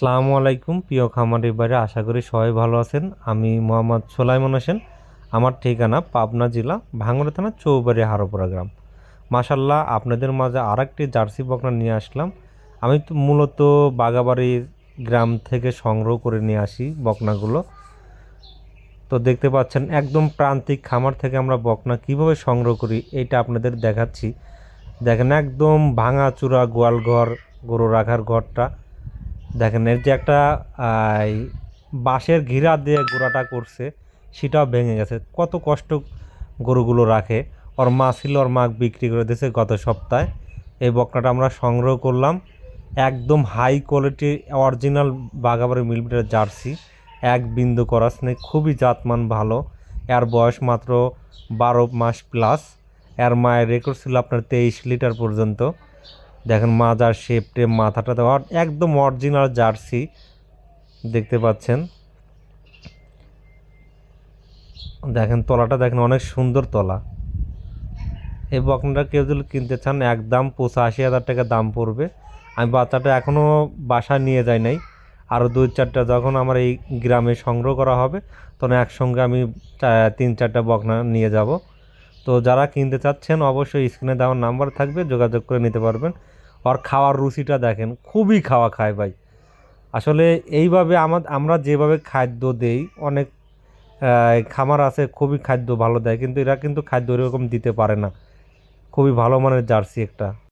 আসসালামু আলাইকুম, প্রিয় খামারি বাইরে আশা করি সবাই ভালো আছেন। আমি মোহাম্মদ সোলাইমন হোসেন, আমার ঠিকানা পাবনা জেলা ভাঙড়া থানা চৌবাড়ি হারোপাড়া গ্রাম। মাসাল্লাহ আপনাদের মাঝে আর একটি জার্সি বকনা নিয়ে আসলাম। আমি তো মূলত বাগাবাড়ি গ্রাম থেকে সংগ্রহ করে নিয়ে আসি বকনাগুলো। তো দেখতে পাচ্ছেন, একদম প্রান্তিক খামার থেকে আমরা বকনা কীভাবে সংগ্রহ করি এটা আপনাদের দেখাচ্ছি। দেখেন, একদম ভাঙা চূড়া গোয়াল ঘর গরু রাখার ঘরটা। দেখেন, এর যে একটা বাঁশের ঘিরা দিয়ে গোড়াটা করছে, সেটাও ভেঙে গেছে। কত কষ্ট গরুগুলো রাখে। ওর মা ছিল, ওর মা বিক্রি করে দিয়েছে গত সপ্তাহে। এই বকনাটা আমরা সংগ্রহ করলাম। একদম হাই কোয়ালিটির অরিজিনাল বাগাবাড়ি মিলমিটার জার্সি। এক বিন্দু করাস নেই খুবই জাতমান, ভালো। এর বয়স মাত্র বারো মাস প্লাস এর মায়ের রেকর্ড ছিল আপনার তেইশ লিটার পর্যন্ত। দেখেন মাজার শেপ টেপ মাথাটা তো একদম অরিজিনাল জার্সি দেখতে পাচ্ছেন। দেখেন তলাটা দেখেন অনেক সুন্দর তলা। এই বকনাটা কেউ যদি কিনতে চান, একদম পঁচাশি হাজার টাকা দাম পড়বে। আমি বাচ্চাটা এখনও বাসায় নিয়ে যাই নাই। আরও দুই চারটা যখন আমার এই গ্রামে সংগ্রহ করা হবে, তখন একসঙ্গে আমি তিন চারটা বকনা নিয়ে যাব। তো যারা কিনতে চাচ্ছেন, অবশ্যই স্ক্রিনে দেওয়ার নাম্বার থাকবে, যোগাযোগ করে নিতে পারবেন। আর খাওয়ার রুচিটা দেখেন, খুবই খাওয়া খায় ভাই। আসলে এইভাবে আমার আমরা যেভাবে খাদ্য দেই, অনেক খামার আছে, খুবই খাদ্য ভালো দেয়, কিন্তু এরা কিন্তু খাদ্য এরকম দিতে পারে না। খুবই ভালো মানের জার্সি একটা।